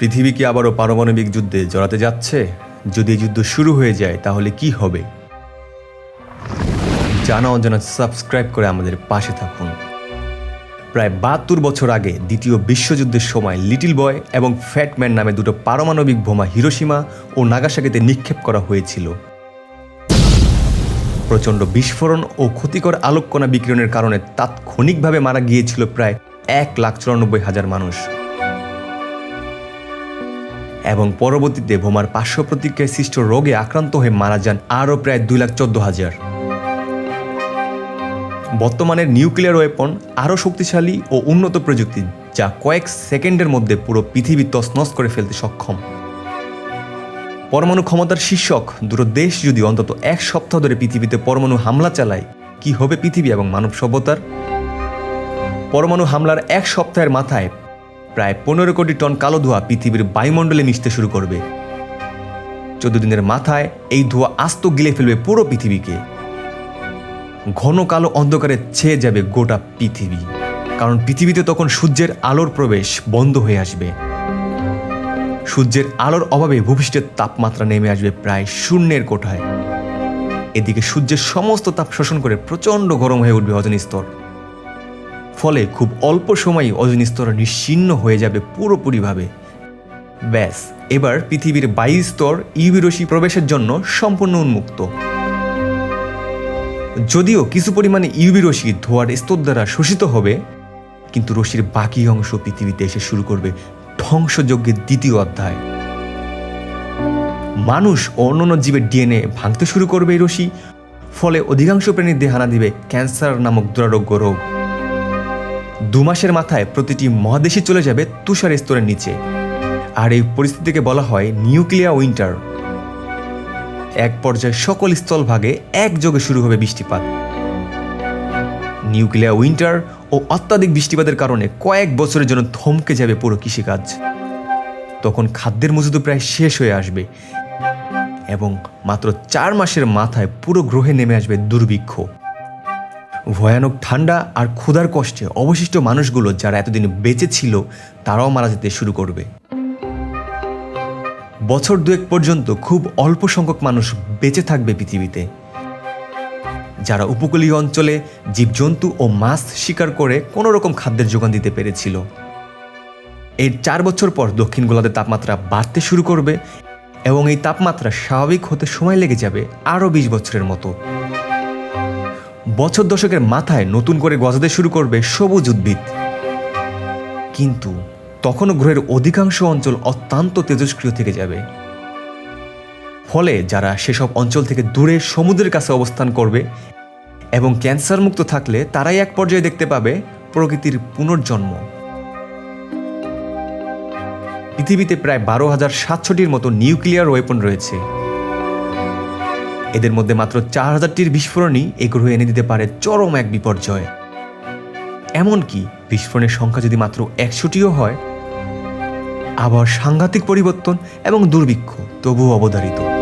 পৃথিবী কি আবারও পারমাণবিক যুদ্ধে জড়াতে যাচ্ছে। যদি যুদ্ধ শুরু হয়ে যায়, তাহলে কি হবে? জানা অজানা সাবস্ক্রাইব করে আমাদের পাশে থাকুন। প্রায় বাহাত্তর বছর আগে দ্বিতীয় বিশ্বযুদ্ধের সময় লিটিল বয় এবং ফ্যাটম্যান নামে দুটো পারমাণবিক বোমা হিরোসীমা ও নাগাসাকিতে নিক্ষেপ করা হয়েছিল। প্রচণ্ড বিস্ফোরণ ও ক্ষতিকর আলোককণা বিকিরণের কারণে তাৎক্ষণিকভাবে মারা গিয়েছিল প্রায় এক লাখ চুরানব্বই হাজার মানুষ। এবং পরবর্তীতে বোমার পার্শ্ব প্রতিক্রিয়ায় সৃষ্ট রোগে আক্রান্ত হয়ে মারা যান আরও প্রায় দুই লাখ চোদ্দ হাজার। বর্তমানের নিউক্লিয়ার ওয়েপন আরও শক্তিশালী ও উন্নত প্রযুক্তি যা কয়েক সেকেন্ডের মধ্যে পুরো পৃথিবী তছনছ করে ফেলতে সক্ষম। পরমাণু ক্ষমতার শীর্ষক দুটো দেশ যদি অন্তত এক সপ্তাহ ধরে পৃথিবীতে পরমাণু হামলা চালায়, কি হবে পৃথিবী এবং মানব সভ্যতার? পরমাণু হামলার এক সপ্তাহের মাথায় প্রায় পনেরো কোটি টন কালো ধোঁয়া পৃথিবীর বায়ুমণ্ডলে মিশতে শুরু করবে। চোদ্দ দিনের মাথায় এই ধোঁয়া আস্ত গিলে ফেলবে পুরো পৃথিবীকে। ঘন কালো অন্ধকারে ছেয়ে যাবে গোটা পৃথিবী। কারণ পৃথিবীতে তখন সূর্যের আলোর প্রবেশ বন্ধ হয়ে আসবে। সূর্যের আলোর অভাবে ভূপৃষ্ঠের তাপমাত্রা নেমে আসবে প্রায় শূন্যের কোঠায়। এদিকে সূর্যের সমস্ত তাপ শোষণ করে প্রচণ্ড গরম হয়ে উঠবে অজন স্তর। ফলে খুব অল্প সময়ই অজন স্তর নিশ্চিন্ন হয়ে যাবে পুরোপুরিভাবে। ব্যাস, এবার পৃথিবীর বায়ু স্তর ইউভি রশ্মি প্রবেশের জন্য সম্পূর্ণ উন্মুক্ত। যদিও কিছু পরিমাণে ইউভি রশ্মি ধোয়ার স্তর দ্বারা শোষিত হবে, কিন্তু রশির বাকি অংশ পৃথিবীতে এসে শুরু করবে ধ্বংসযজ্ঞের দ্বিতীয় অধ্যায়। মানুষ ও অন্যান্য জীবের ডিএনএ ভাঙতে শুরু করবে এই রশ্মি, ফলে অধিকাংশ প্রাণীর দেহে হানা দিবে ক্যান্সার নামক দুরারোগ্য রোগ। দু মাসের মাথায় প্রতিটি মহাদেশে চলে যাবে তুষার স্তরের নিচে। আর এই পরিস্থিতিকে বলা হয় নিউক্লিয়ার উইন্টার। এক পর্যায়ে সকল স্থলভাগে একযোগে শুরু হবে বৃষ্টিপাত। নিউক্লিয়ার উইন্টার ও অত্যাধিক বৃষ্টিপাতের কারণে কয়েক বছরের জন্য থমকে যাবে পুরো কৃষিকাজ। তখন খাদ্যের মজুদ প্রায় শেষ হয়ে আসবে এবং মাত্র চার মাসের মাথায় পুরো গ্রহে নেমে আসবে দুর্ভিক্ষ। ভয়ানক ঠান্ডা আর ক্ষুধার কষ্টে অবশিষ্ট মানুষগুলো যারা এতদিন বেঁচে ছিল, তারাও মারা যেতে শুরু করবে। বছর দুয়েক পর্যন্ত খুব অল্প সংখ্যক মানুষ বেঁচে থাকবে পৃথিবীতে। যারা উপকূলীয় অঞ্চলে জীবজন্তু ও মাছ শিকার করে কোনো রকম খাদ্যের যোগান দিতে পেরেছিল। এর চার বছর পর দক্ষিণ গোলার্ধের তাপমাত্রা বাড়তে শুরু করবে এবং এই তাপমাত্রা স্বাভাবিক হতে সময় লেগে যাবে আরও বিশ বছরের মতো। বছর দশকের মাথায় নতুন করে গজাতে শুরু করবে সবুজ উদ্ভিদ। কিন্তু তখনও গ্রহের অধিকাংশ অঞ্চল অত্যন্ত তেজস্ক্রিয় থেকে যাবে। ফলে যারা সেসব অঞ্চল থেকে দূরে সমুদ্রের কাছে অবস্থান করবে এবং ক্যান্সার মুক্ত থাকলে তারাই এক পর্যায়ে দেখতে পাবে প্রকৃতির পুনর্জন্ম। পৃথিবীতে প্রায় বারো হাজার সাতশোটির মতো নিউক্লিয়ার ওয়েপন রয়েছে। এদের মধ্যে মাত্র চার হাজারটির বিস্ফোরণই এ গ্রহে এনে দিতে পারে চরম এক বিপর্যয়। এমনকি বিস্ফোরণের সংখ্যা যদি মাত্র একশোটিও হয়, আবার সাংঘাতিক পরিবর্তন এবং দুর্ভিক্ষ তবুও অবধারিত।